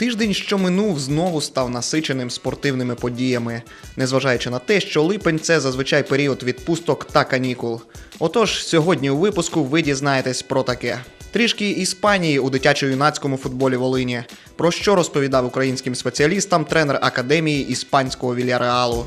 Тиждень, що минув, знову став насиченим спортивними подіями, незважаючи на те, що липень це зазвичай період відпусток та канікул. Отож, сьогодні у випуску ви дізнаєтесь про таке. Трішки Іспанії у дитячо-юнацькому футболі Волині. Про що розповідав українським спеціалістам тренер академії іспанського Вільяреалу.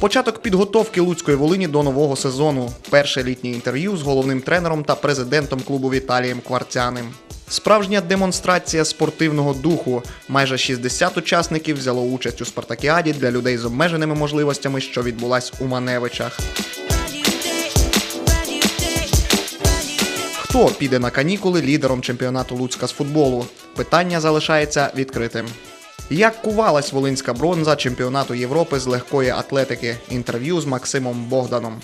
Початок підготовки Луцької Волині до нового сезону. Перше літнє інтерв'ю з головним тренером та президентом клубу Віталієм Кварцяним. Справжня демонстрація спортивного духу. Майже 60 учасників взяло участь у спартакіаді для людей з обмеженими можливостями, що відбулась у Маневичах. Хто піде на канікули лідером чемпіонату Луцька з футболу? Питання залишається відкритим. Як кувалась волинська бронза чемпіонату Європи з легкої атлетики? Інтерв'ю з Максимом Богданом.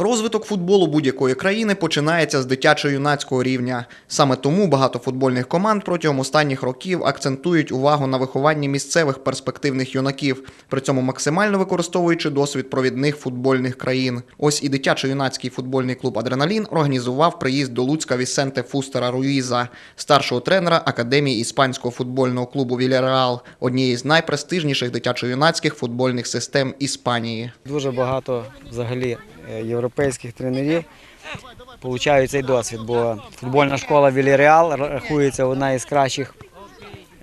Розвиток футболу будь-якої країни починається з дитячо-юнацького рівня. Саме тому багато футбольних команд протягом останніх років акцентують увагу на вихованні місцевих перспективних юнаків, при цьому максимально використовуючи досвід провідних футбольних країн. Ось і дитячо-юнацький футбольний клуб Адреналін організував приїзд до Луцька Вісенте Фустера Руїза, старшого тренера академії іспанського футбольного клубу Вільяреал, однієї з найпрестижніших дитячо-юнацьких футбольних систем Іспанії. Дуже багато взагалі європейських тренерів получають цей досвід, бо футбольна школа Вільяреал рахується одна із кращих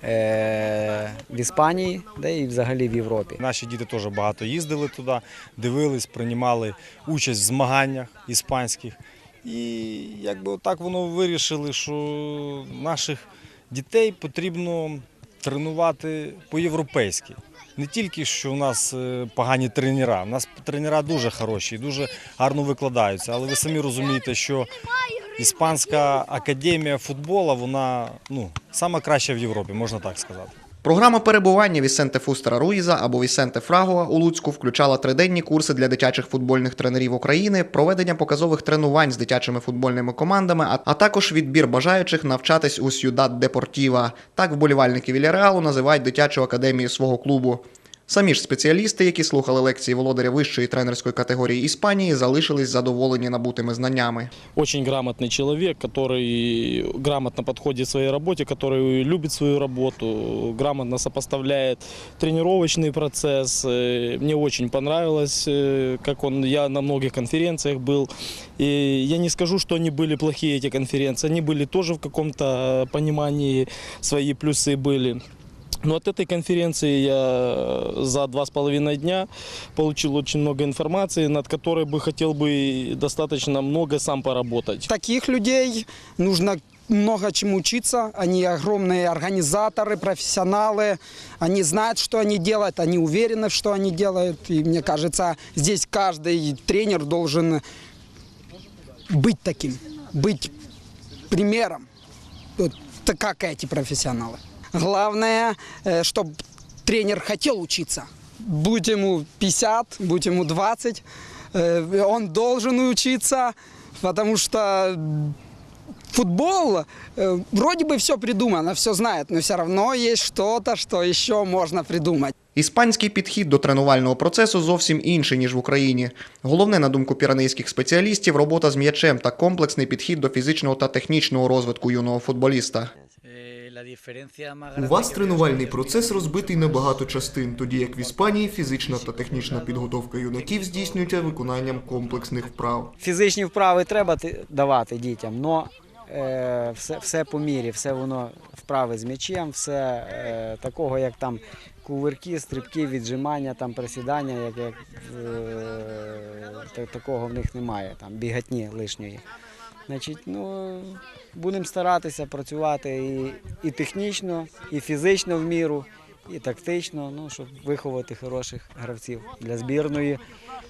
е, в Іспанії, де і взагалі в Європі. Наші діти теж багато їздили туди, дивились, приймали участь в змаганнях іспанських. І якби так воно вирішили, що наших дітей потрібно тренувати по-європейськи. Не тільки що у нас е, погані тренера, у нас тренера дуже хороші, дуже гарно викладаються. Але ви самі розумієте, що іспанська академія футболу, вона ну, сама краща в Європі, можна так сказати. Програма перебування Вісенте Фустера Руїза або Вісенте Фрагоа у Луцьку включала триденні курси для дитячих футбольних тренерів України, проведення показових тренувань з дитячими футбольними командами, а, також відбір бажаючих навчатись у Сюдат Депортіва. Так вболівальники Вільяреалу називають дитячу академію свого клубу. Самі ж спеціалісти, які слухали лекції володаря вищої тренерської категорії Іспанії, залишились задоволені набутими знаннями. очень грамотный человек, который грамотно подходит к своей работе, который любит свою работу, грамотно сопоставляет тренировочный процесс. Э, Мне очень понравилось, э, как он, я на многих конференциях был. И я не скажу, что они были плохие, эти конференции, они были тоже в каком-то понимании, свои плюсы были. Но от этой конференции я за два с половиной дня получил очень много информации, над которой бы хотел бы достаточно много сам поработать. Таких людей нужно много чему учиться. Они огромные организаторы, профессионалы. Они знают, что они делают, они уверены, что они делают. И мне кажется, здесь каждый тренер должен быть таким, быть примером, вот как эти профессионалы. Главное, чтобы тренер хотел учиться. Будь ему 50, будь ему 20, э, он должен учиться, потому что футбол, э, вроде бы все придумано, все знает, но все равно есть что-то, что еще можно придумать. Іспанський підхід до тренувального процесу зовсім інший ніж в Україні. Головне, на думку піранейських спеціалістів, робота з м'ячем та комплексний підхід до фізичного та технічного розвитку юного футболіста. У вас тренувальний процес розбитий на багато частин, тоді як в Іспанії фізична та технічна підготовка юнаків здійснюється виконанням комплексних вправ. Фізичні вправи треба ти- давати дітям, але е, все, все по мірі, все воно вправи з м'ячем, все е, такого, як там кувирки, стрибки, віджимання, там присідання, як, як е, такого в них немає, там бігатні лишньої. Значить, ну, будемо старатися працювати і, і технічно, і фізично в міру, і тактично, ну, щоб виховати хороших гравців для збірної,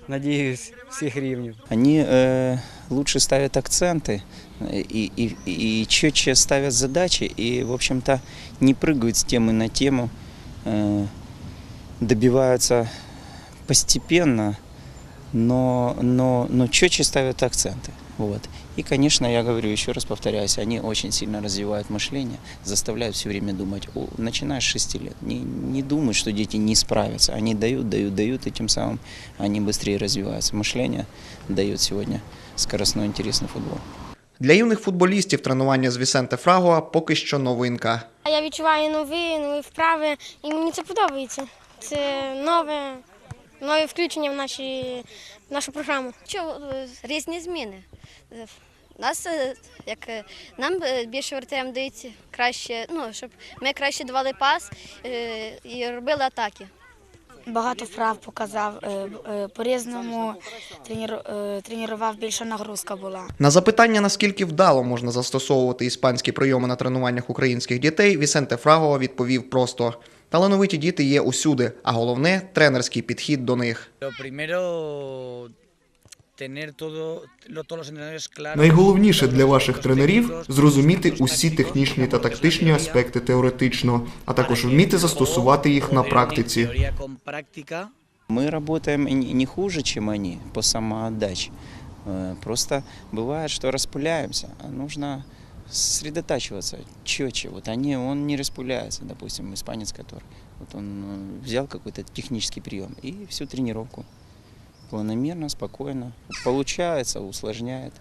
надіюсь, всіх рівнів. Они э, лучше ставят акценты э, и, и, и четче ставят задачи, и, в общем-то, не прыгают с темы на тему, э, добиваются постепенно, но, но, но четче ставят акценты. Вот. И, конечно, я говорю, еще раз повторяюсь, они очень сильно развивают мышление, заставляют все время думать, о, начиная с 6 лет. Не, не думать, что дети не справятся. Они дают, дают, дают, и тем самым они быстрее развиваются. Мышление дает сегодня скоростной интересный футбол. Для юних футболістів тренування з Вісенте Фрагоа поки що новинка. Я відчуваю нові, нові вправи, і мені це подобається. Це нове, нове включення в, наші, в нашу програму. Що е, різні зміни. Е, Нас е, як е, нам більше вратарям дають краще, ну щоб ми краще давали пас і робили атаки. Багато вправ показав, по-різному е, тренував, більша нагрузка була. На запитання, наскільки вдало можна застосовувати іспанські прийоми на тренуваннях українських дітей, Вісенте Фрагоа відповів просто: талановиті діти є усюди, а головне тренерський підхід до них. Найголовніше для ваших тренерів зрозуміти усі технічні та тактичні аспекти теоретично, а також вміти застосувати їх на практиці. Teoría con práctica. Мы работаем не не хуже, чем они по самоотдаче. Э, Просто бывает, что распыляемся, а нужно сосредотачиваться четче. Вот они, он не распыляется, допустим, испанец, который вот он э, взял какой-то технический прием и всю тренировку планомерно, спокойно получается, усложняет.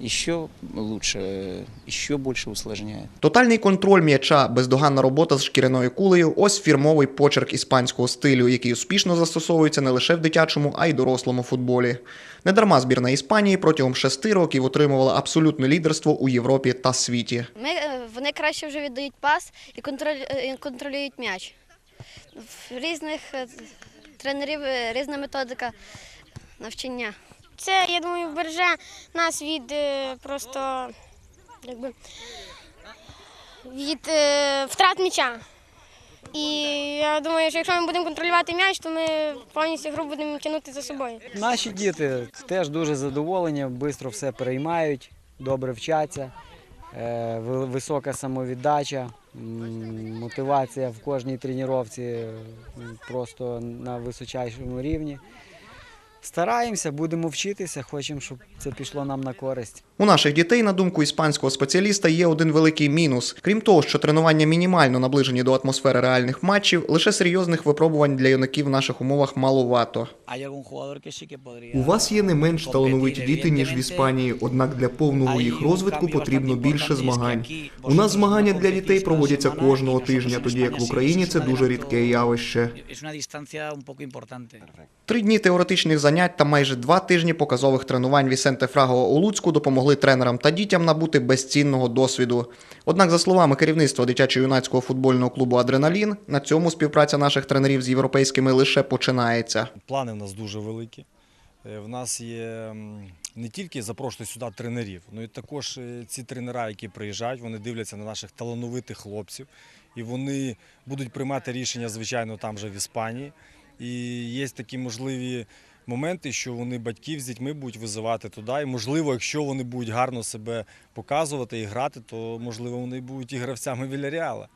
Еще лучше, еще больше усложняет. Тотальний контроль м'яча, бездоганна робота з шкіряною кулею ось фірмовий почерк іспанського стилю, який успішно застосовується не лише в дитячому, а й дорослому футболі. Недарма збірна Іспанії протягом шести років отримувала абсолютне лідерство у Європі та світі. Ми, е, вони краще вже віддають пас і контроль, е, контролюють м'яч. В різних е, тренерів е, різна методика навчання. Це, я думаю, вбереже нас від е, просто якби, від е, втрат м'яча. І я думаю, що якщо ми будемо контролювати м'яч, то ми повністю гру будемо тягнути за собою. Наші діти теж дуже задоволені, швидко все переймають, добре вчаться, висока самовіддача, мотивація в кожній тренувці просто на височайшому рівні. Стараємося, будемо вчитися, хочемо, щоб це пішло нам на користь. У наших дітей, на думку іспанського спеціаліста, є один великий мінус. Крім того, що тренування мінімально наближені до атмосфери реальних матчів, лише серйозних випробувань для юнаків в наших умовах маловато. У вас є не менш талановиті діти, ніж в Іспанії, однак для повного їх розвитку потрібно більше змагань. У нас змагання для дітей проводяться кожного тижня, тоді як в Україні це дуже рідке явище. Три дні теоретичних занять та майже два тижні показових тренувань Вісенте Фраго у Луцьку допомогли тренерам та дітям набути безцінного досвіду. Однак, за словами керівництва дитячо-юнацького футбольного клубу Адреналін, на цьому співпраця наших тренерів з європейськими лише починається. Плани в нас дуже великі. Е, В нас є не тільки запрошувати сюди тренерів, але й також е, ці тренера, які приїжджають, вони дивляться на наших талановитих хлопців, і вони будуть приймати рішення, звичайно, там же в Іспанії. І є такі можливі моменти, що вони батьків з дітьми будуть визивати туди. І можливо, якщо вони будуть гарно себе показувати і грати, то можливо вони будуть і гравцями Вільяріала.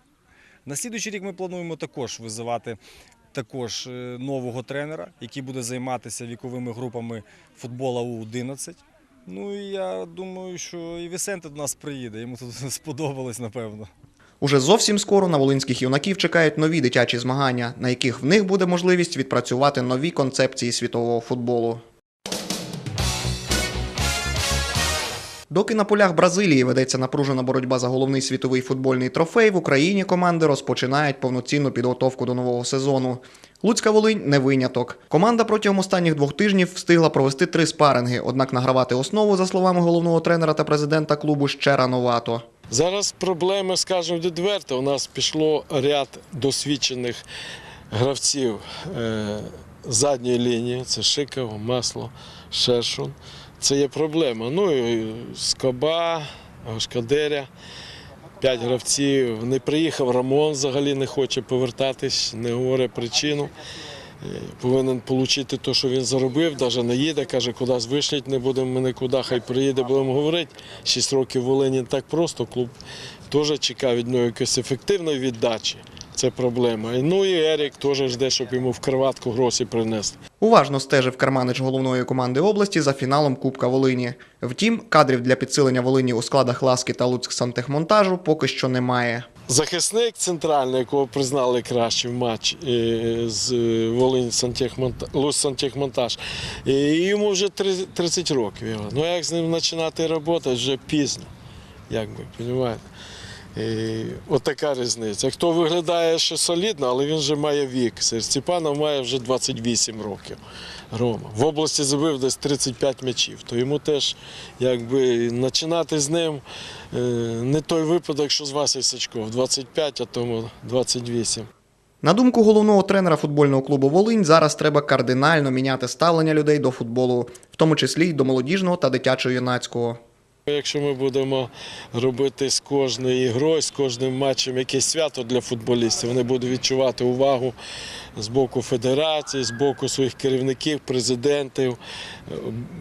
На слідуючий рік ми плануємо також визивати також е, нового тренера, який буде займатися віковими групами футбола У-11. Ну і я думаю, що і Вісенте до нас приїде. Йому тут сподобалось, напевно. Уже зовсім скоро на волинських юнаків чекають нові дитячі змагання, на яких в них буде можливість відпрацювати нові концепції світового футболу. Доки на полях Бразилії ведеться напружена боротьба за головний світовий футбольний трофей, в Україні команди розпочинають повноцінну підготовку до нового сезону. Луцька Волинь не виняток. Команда протягом останніх двох тижнів встигла провести три спаринги, однак награвати основу, за словами головного тренера та президента клубу, ще рановато. Зараз проблеми, скажімо, відверто. У нас пішло ряд досвідчених гравців е, задньої лінії. Це Шиков, Масло, Шершун. Це є проблема. Ну і Скоба, Шкадеря. П'ять гравців. Не приїхав Рамон, взагалі не хоче повертатись, не говорить причину. Повинен отримати те, що він заробив, навіть не їде, каже, кудись вишлять, не будемо ми нікуди, хай приїде, будемо говорити. Шість років в Волині так просто, клуб теж чекав від нього якоїсь ефективної віддачі. Це проблема. Ну і Ерік теж жде, щоб йому в кроватку гроші принесли. Уважно стежив керманич головної команди області за фіналом Кубка Волині. Втім, кадрів для підсилення Волині у складах Ласки та Луцьк сантехмонтажу поки що немає. Захисник центральний, якого признали кращим матч е, з Волинь Сантехмонтаж, Сантехмонтаж. І йому вже 30 років. Ну як з ним починати роботи, вже пізно. Як би, розумієте? І от різниця. Хто виглядає ще солідно, але він вже має вік. Степанов має вже 28 років. Рома. В області забив десь 35 м'ячів. То йому теж якби починати з ним е, не той випадок, що з Василь Сачков. 25, а тому 28. На думку головного тренера футбольного клубу Волинь, зараз треба кардинально міняти ставлення людей до футболу, в тому числі й до молодіжного та дитячо-юнацького. Якщо ми будемо робити з кожною грою, з кожним матчем якесь свято для футболістів, вони будуть відчувати увагу з боку федерації, з боку своїх керівників, президентів,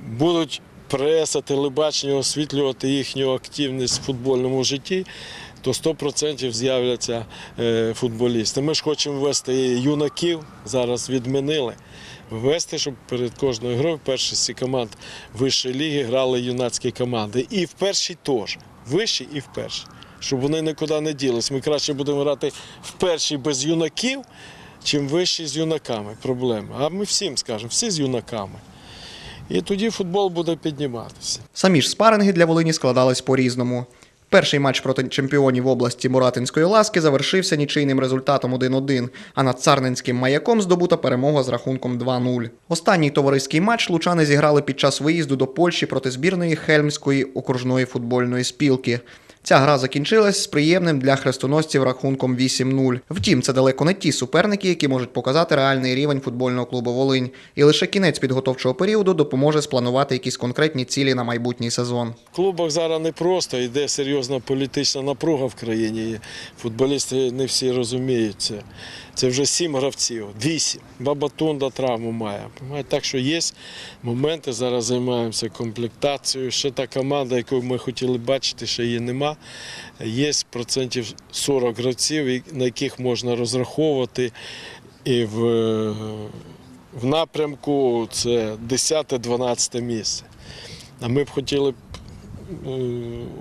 будуть преса, телебачення освітлювати їхню активність в футбольному житті. То 100% з'являться е, футболісти. Ми ж хочемо ввести юнаків, зараз відмінили. Ввести, щоб перед кожною грою в першості команд вищої ліги грали юнацькі команди. І в першій теж. Вищій і в першій. Щоб вони нікуди не ділись. Ми краще будемо грати в першій без юнаків, чим вищій з юнаками. Проблема. А ми всім скажемо, всі з юнаками. І тоді футбол буде підніматися. Самі ж спаринги для Волині складались по-різному. Перший матч проти чемпіонів області Муратинської ласки завершився нічийним результатом 1-1, а над царненським маяком здобута перемога з рахунком 2-0. Останній товариський матч лучани зіграли під час виїзду до Польщі проти збірної Хельмської окружної футбольної спілки. Ця гра закінчилась з приємним для хрестоносців рахунком 8-0. Втім, це далеко не ті суперники, які можуть показати реальний рівень футбольного клубу Волинь. І лише кінець підготовчого періоду допоможе спланувати якісь конкретні цілі на майбутній сезон. В клубах зараз не просто йде серйозна політична напруга в країні. Футболісти не всі розуміють це. Це вже сім гравців, вісім. Бабатунда травму має. Так що є моменти. Зараз займаємося комплектацією. Ще та команда, яку ми хотіли бачити, ще її нема. Є процентів 40 гравців, на яких можна розраховувати. І в, в напрямку це 10-12 місце. А ми б хотіли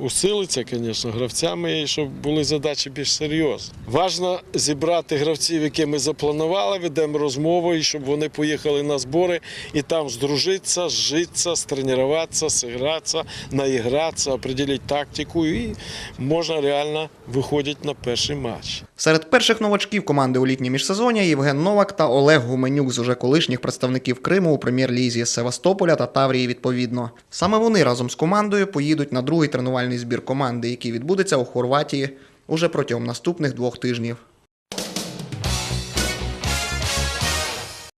е, звісно, гравцями, і щоб були задачі більш серйозні. Важно зібрати гравців, які ми запланували, ведемо розмову, і щоб вони поїхали на збори і там здружитися, зжитися, стренуватися, зігратися, наігратися, определити тактику і можна реально виходити на перший матч. Серед перших новачків команди у літнє міжсезоння Євген Новак та Олег Гуменюк з уже колишніх представників Криму у прем'єр-лізі Севастополя та Таврії відповідно. Саме вони разом з командою поїдуть на другий тренувальний збір команди, який відбудеться у Хорватії уже протягом наступних двох тижнів.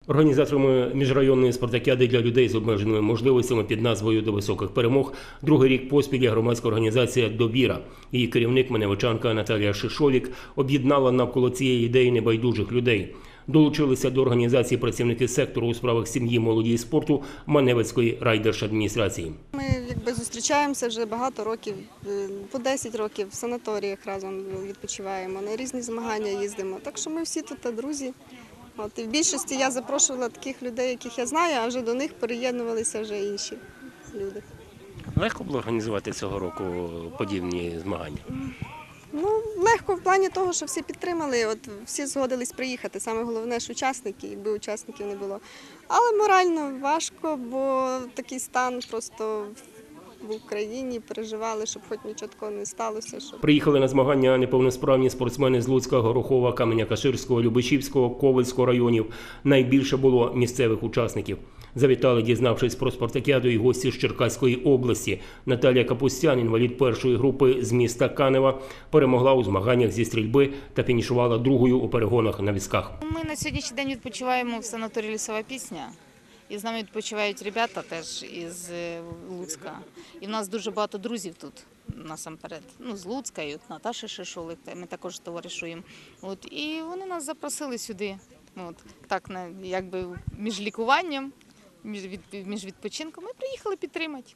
Організаторами міжрайонної спартакіади для людей з обмеженими можливостями під назвою до високих перемог другий рік поспіль є громадська організація Довіра. Її керівник Меневичанка Наталія Шишовік об'єднала навколо цієї ідеї небайдужих людей. Долучилися до організації працівники сектору у справах сім'ї, молоді і спорту Маневицької райдержадміністрації. Ми якби зустрічаємося вже багато років, е, по 10 років в санаторіях разом відпочиваємо, на різні змагання їздимо. Так що ми всі тут друзі. От, і в більшості я запрошувала таких людей, яких я знаю, а вже до них переєднувалися вже інші люди. Легко було організувати цього року подібні змагання. Легко в плані того, що всі підтримали, от всі згодились приїхати. Саме головне, що учасники, якби учасників не було. Але морально важко, бо такий стан просто в Україні переживали, щоб хоч нічого такого не сталося. Щоб... Приїхали на змагання неповносправні спортсмени з Луцька, Горохова, Каменя-Каширського, Любичівського, Ковальського районів. Найбільше було місцевих учасників. Завітали, дізнавшись про спартакіаду, і гості з Черкаської області. Наталія Капустян, інвалід першої групи з міста Канева, перемогла у змаганнях зі стрільби та фінішувала другою у перегонах на візках. Ми на сьогоднішній день відпочиваємо в санаторії Лісова пісня. І з нами відпочивають ребята теж із е, Луцька. І в нас дуже багато друзів тут насамперед. Ну, з Луцька, і от Наташа Шишолик, ми також товаришуємо. От, і вони нас запросили сюди. От, так, на, якби між лікуванням, між, від, між відпочинком. Ми приїхали підтримати.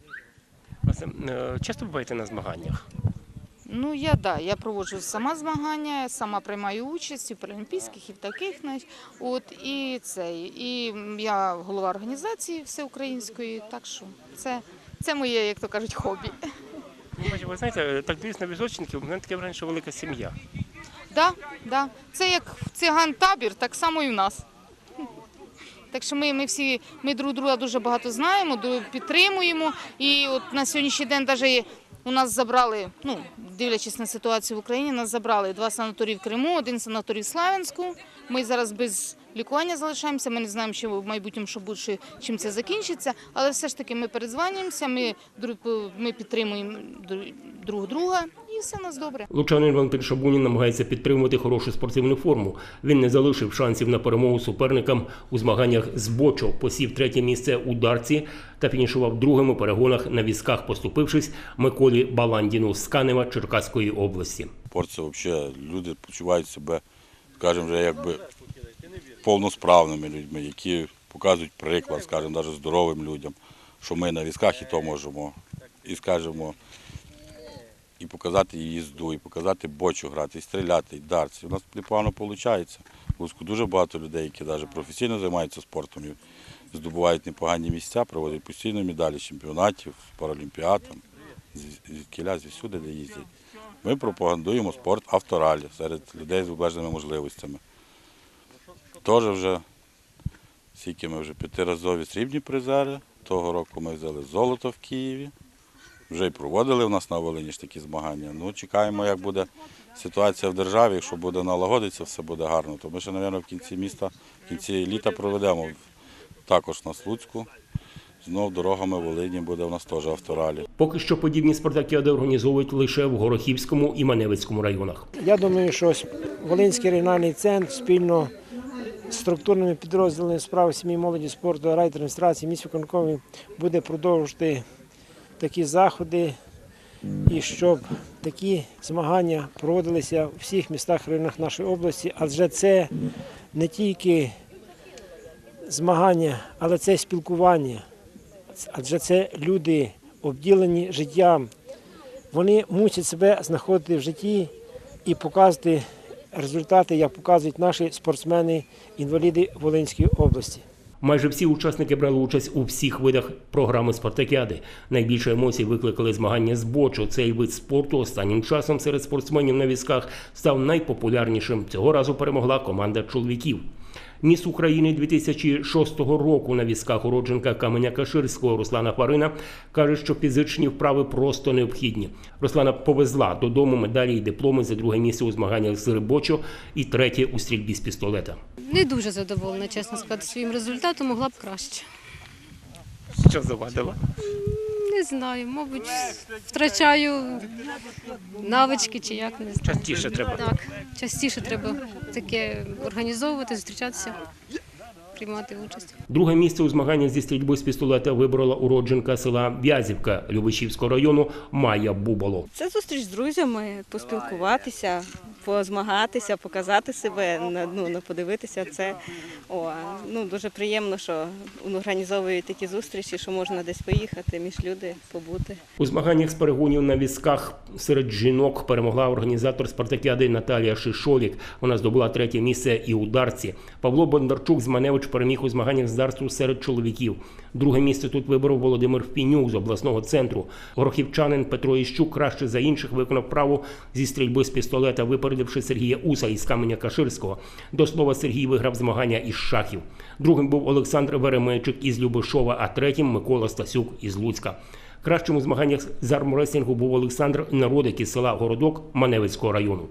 Е, часто буваєте на змаганнях? Ну, я да, я проводжу сама змагання, сама приймаю участь і в паралімпійських, і в таких. От, і це, і я голова організації всеукраїнської, так що це, це моє, як то кажуть, хобі. Ну, Ви знаєте, так дивлюсь на візочників, у мене таке враження, що велика сім'я. Да, да. Це як циган табір, так само і в нас. Так що ми, ми всі ми друг друга дуже багато знаємо, підтримуємо. І от на сьогоднішній день навіть у нас забрали, ну, дивлячись на ситуацію в Україні, нас забрали два санаторії в Криму, один санаторій в Славянську. Ми зараз без лікування залишаємося. Ми не знаємо, що в майбутньому що буде, що- чим це закінчиться. Але все ж таки ми передзванюємося, ми, ми підтримуємо друг друга і все у нас добре. Лучанин Валентин Шабунін намагається підтримувати хорошу спортивну форму. Він не залишив шансів на перемогу суперникам у змаганнях з Бочо, посів третє місце у Дарці та фінішував другим у перегонах на візках, поступившись Миколі Баландіну з Канева Черкаської області. Спорт це взагалі люди почувають себе, скажімо, вже якби повносправними людьми, які показують приклад, скажімо, навіть здоровим людям, що ми на візках і то можемо. І скажімо, і показати їзду, і показати бочу грати, і стріляти, і дарці. У нас непогано виходить. В Луцьку дуже багато людей, які навіть професійно займаються спортом і здобувають непогані місця, проводять постійно медалі чемпіонатів, паралімпіад, звідкіля, звідсюди, де їздять. Ми пропагандуємо спорт авторалі серед людей з обмеженими можливостями. Теж вже скільки ми вже п'ятиразові срібні призери. Того року ми взяли золото в Києві. Вже і проводили у нас на Волині ж такі змагання. Ну, чекаємо, як буде ситуація в державі. Якщо буде налагодитися, все буде гарно, то ми ще, мабуть, в кінці міста, в кінці літа проведемо також на Слуцьку. Знов дорогами Волині буде у нас теж авторалі. Поки що подібні спартакіади організовують лише в Горохівському і Маневицькому районах. Я думаю, що Волинський регіональний центр спільно структурними підрозділами справи сім'ї молоді спорту, райдержадміністрації, міськвиконкомі буде продовжувати такі заходи і щоб такі змагання проводилися у всіх містах районах нашої області, адже це не тільки змагання, але це спілкування, адже це люди обділені життям. Вони мусять себе знаходити в житті і показувати результати, як показують наші спортсмени-інваліди Волинської області. Майже всі учасники брали участь у всіх видах програми Спартакіади. Найбільше емоцій викликали змагання з бочу. Цей вид спорту останнім часом серед спортсменів на візках став найпопулярнішим. Цього разу перемогла команда чоловіків. Міс України 2006 року на візках уродженка Каменя Каширського Руслана Парина каже, що фізичні вправи просто необхідні. Руслана повезла додому медалі і дипломи за друге місце у змаганнях з рибочо і третє у стрільбі з пістолета. Не дуже задоволена, чесно сказати, своїм результатом могла б краще. Що завадила? Не знаю, мабуть, втрачаю навички чи як не знаю. Частіше треба. Так, частіше треба таке організовувати, зустрічатися, приймати участь. Друге місце у змаганнях зі стрільби з пістолета виборола уродженка села В'язівка Любичівського району Майя Бубало. Це зустріч з друзями, поспілкуватися, позмагатися, показати себе, ну, подивитися. Це о, ну, дуже приємно, що організовують такі зустрічі, що можна десь поїхати між люди, побути. У змаганнях з перегонів на візках серед жінок перемогла організатор спартакіади Наталія Шишолік. Вона здобула третє місце і у дарці. Павло Бондарчук з Маневич переміг у змаганнях з дарцу серед чоловіків. Друге місце тут виборов Володимир Фінюк з обласного центру. Горохівчанин Петро Іщук краще за інших виконав право зі стрільби з пістолета, випередивши Сергія Уса із Каменя Каширського. До слова, Сергій виграв змагання із шахів. Другим був Олександр Веремейчик із Любишова, а третім Микола Стасюк із Луцька. Кращим у змаганнях з армресінгу був Олександр Народик із села Городок Маневицького району.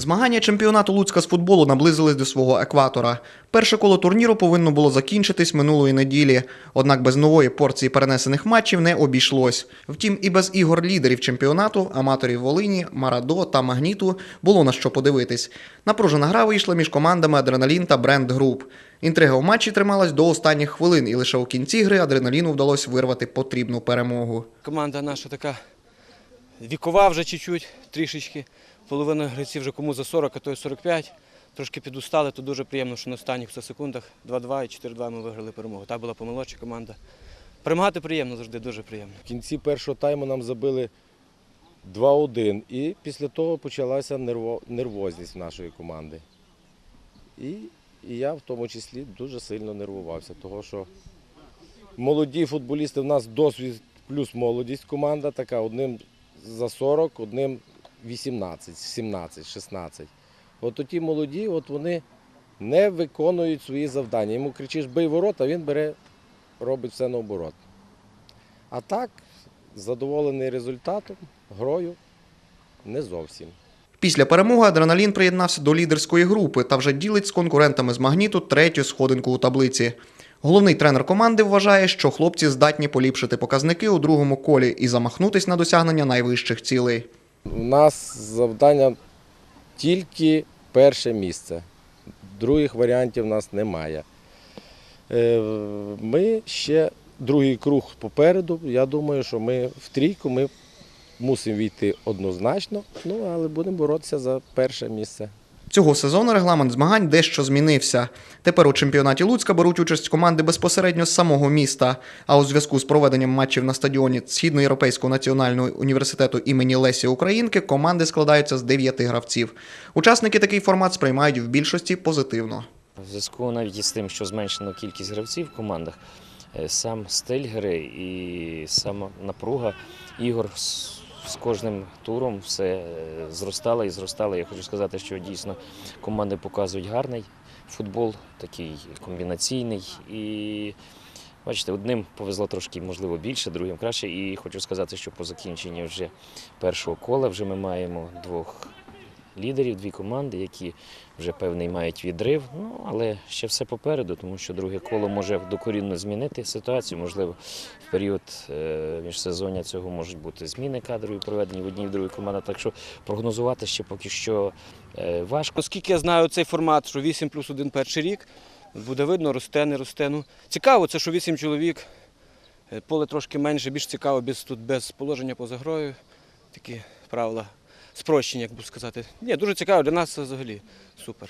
Змагання чемпіонату Луцька з футболу наблизились до свого екватора. Перше коло турніру повинно було закінчитись минулої неділі, однак без нової порції перенесених матчів не обійшлось. Втім, і без ігор лідерів чемпіонату, аматорів Волині, Марадо та Магніту було на що подивитись. Напружена гра вийшла між командами Адреналін та Бренд Груп. Інтрига в матчі трималась до останніх хвилин, і лише у кінці гри адреналіну вдалося вирвати потрібну перемогу. Команда наша така вікова вже чуть-чуть, трішечки. Половина гравців вже кому за 40, а то й 45. Трошки підустали, то дуже приємно, що на останніх 100 секундах 2-2 і 4-2 ми виграли перемогу. Та була помолодша команда. Перемагати приємно завжди, дуже приємно. В кінці першого тайму нам забили 2-1, і після того почалася нервозність нашої команди. І, і я в тому числі дуже сильно нервувався, тому що молоді футболісти, в нас досвід плюс молодість команда така, одним за 40, одним 18, 17, 16. От ті молоді, от вони не виконують свої завдання. Йому кричиш бий ворота, він бере, робить все наоборот. А так, задоволений результатом, грою не зовсім. Після перемоги адреналін приєднався до лідерської групи та вже ділить з конкурентами з магніту третю сходинку у таблиці. Головний тренер команди вважає, що хлопці здатні поліпшити показники у другому колі і замахнутись на досягнення найвищих цілей. У нас завдання тільки перше місце. Других варіантів у нас немає. Е, Ми ще другий круг попереду. Я думаю, що ми в трійку ми мусимо війти однозначно, ну але будемо боротися за перше місце. Цього сезону регламент змагань дещо змінився. Тепер у чемпіонаті Луцька беруть участь команди безпосередньо з самого міста. А у зв'язку з проведенням матчів на стадіоні Східноєвропейського національного університету імені Лесі Українки команди складаються з дев'яти гравців. Учасники такий формат сприймають в більшості позитивно. В зв'язку навіть із тим, що зменшено кількість гравців в командах, е, сам стиль гри і сама напруга ігор з, кожним туром все зростало і зростала. Я хочу сказати, що дійсно команди показують гарний футбол, такий комбінаційний. І бачите, одним повезло трошки, можливо, більше, другим краще. І хочу сказати, що по закінченні вже першого кола вже ми маємо двох лідерів, дві команди, які вже певний мають відрив. Ну але ще все попереду, тому що друге коло може докорінно змінити ситуацію. Можливо, в період е, міжсезоння цього можуть бути зміни кадрові проведені в одній і другій команді. Так що прогнозувати ще поки що е, важко. Оскільки я знаю цей формат, що 8 плюс 1 перший рік, буде видно, росте, не росте. Ну, цікаво, це що 8 чоловік, е, поле трошки менше, більш цікаво, без, тут без положення поза грою. Такі правила спрощення, як би сказати. Ні, дуже цікаво, для нас взагалі супер.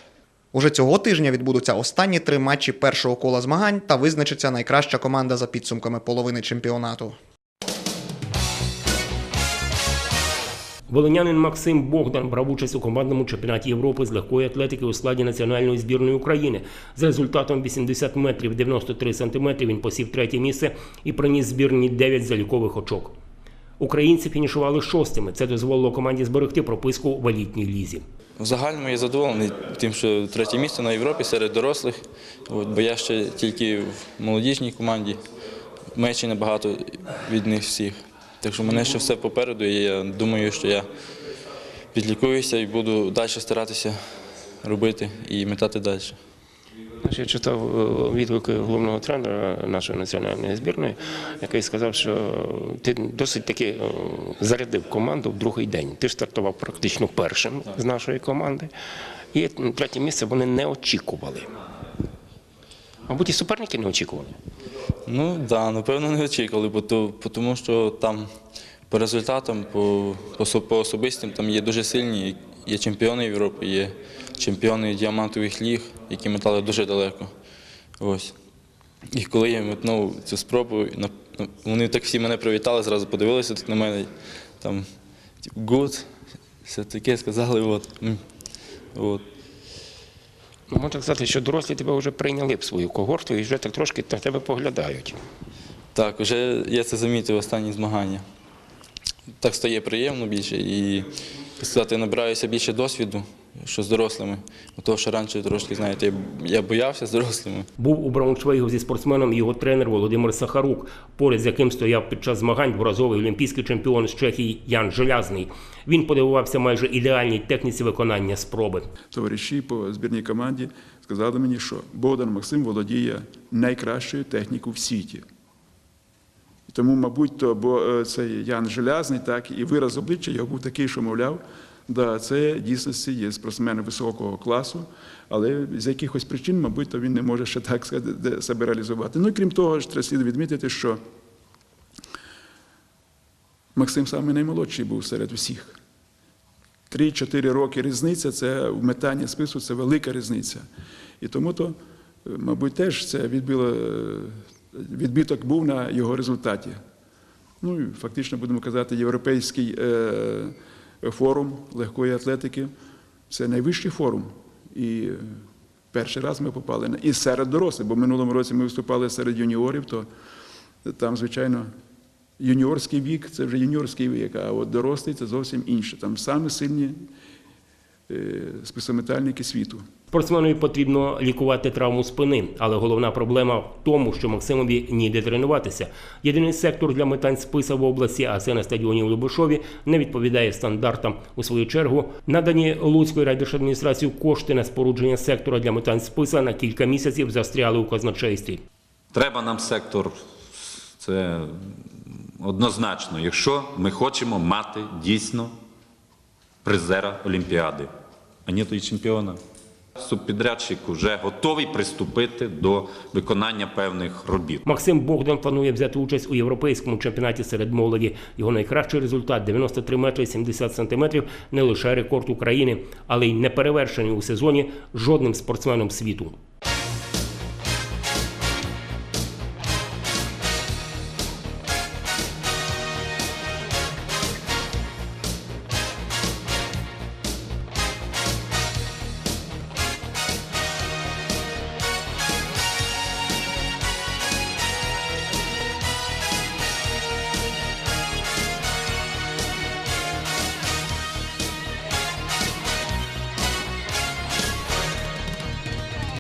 Уже цього тижня відбудуться останні три матчі першого кола змагань та визначиться найкраща команда за підсумками половини чемпіонату. Волинянин Максим Богдан брав участь у командному чемпіонаті Європи з легкої атлетики у складі національної збірної України. За результатом 80 метрів 93 сантиметри він посів третє місце і приніс збірні 9 залікових очок. Українці фінішували шостими. Це дозволило команді зберегти прописку в елітній лізі. В загальному я задоволений тим, що третє місце на Європі серед дорослих, бо я ще тільки в молодіжній команді, менше набагато від них всіх. Так що мене ще все попереду, і я думаю, що я підлікуюся і буду далі старатися робити і метати далі. Я читав е, відгуки головного тренера нашої національної збірної, який сказав, що ти досить таки е, зарядив команду в другий день. Ти стартував практично першим з нашої команди, і третє місце вони не очікували. Мабуть, і суперники не очікували. Ну так, да, напевно, не очікували, бо то, тому що там по результатам, по, по особистим там є дуже сильні, є чемпіони Європи, є чемпіони діамантових ліг, які метали дуже далеко. Ось. І коли я метнув цю спробу, на- вони так всі мене привітали, зразу подивилися так на мене, там good, все таке сказали, от. от. Ну, можна сказати, що дорослі тебе вже прийняли в свою когорту і вже так трошки на тебе поглядають. Так, вже я це замітив останні змагання. Так стає приємно більше і сказати, набираюся більше досвіду, що з дорослими. Бо Того, що раніше трошки, знаєте, я- я боявся з дорослими. Був у Брауншвейгу зі спортсменом його тренер Володимир Сахарук, поряд з яким стояв під час змагань дворазовий олімпійський чемпіон з Чехії Ян Желязний. Він подивувався майже ідеальній техніці виконання спроби. товариші по збірній команді сказали мені, що Богдан Максим володіє найкращою технікою в світі. Тому, мабуть, то, бо е, цей Ян Желязний, так, і вираз обличчя його був такий, що мовляв, да, це дійсності є спортсмен високого класу, але з якихось причин, мабуть, то він не може ще так сказати, себе реалізувати. Ну і крім того, ж треба слід відмітити, що Максим самий наймолодший був серед усіх. Три-чотири роки різниця це в метанні спису це велика різниця. І тому то, мабуть, теж це відбило відбиток був на його результаті. Ну і фактично будемо казати, Європейський е, форум легкої атлетики це найвищий форум. І е, перший раз ми попали і серед дорослих, бо в минулому році ми виступали серед юніорів, то там, звичайно, юніорський вік це вже юніорський вік, а от дорослий це зовсім інше. Там саме сильні списометальники світу. Спортсменові потрібно лікувати травму спини, але головна проблема в тому, що Максимові ніде тренуватися. Єдиний сектор для метань списа в області, а це на стадіоні у Любишові, не відповідає стандартам. У свою чергу надані Луцькою райдержадміністрацією кошти на спорудження сектора для метань списа на кілька місяців застряли у казначействі. Треба нам сектор, це однозначно, якщо ми хочемо мати дійсно призера Олімпіади, а ні то і чемпіона. Субпідрядчик вже готовий приступити до виконання певних робіт. Максим Богдан планує взяти участь у європейському чемпіонаті серед молоді. Його найкращий результат 93 метри 70 сантиметрів не лише рекорд України, але й не перевершений у сезоні жодним спортсменом світу.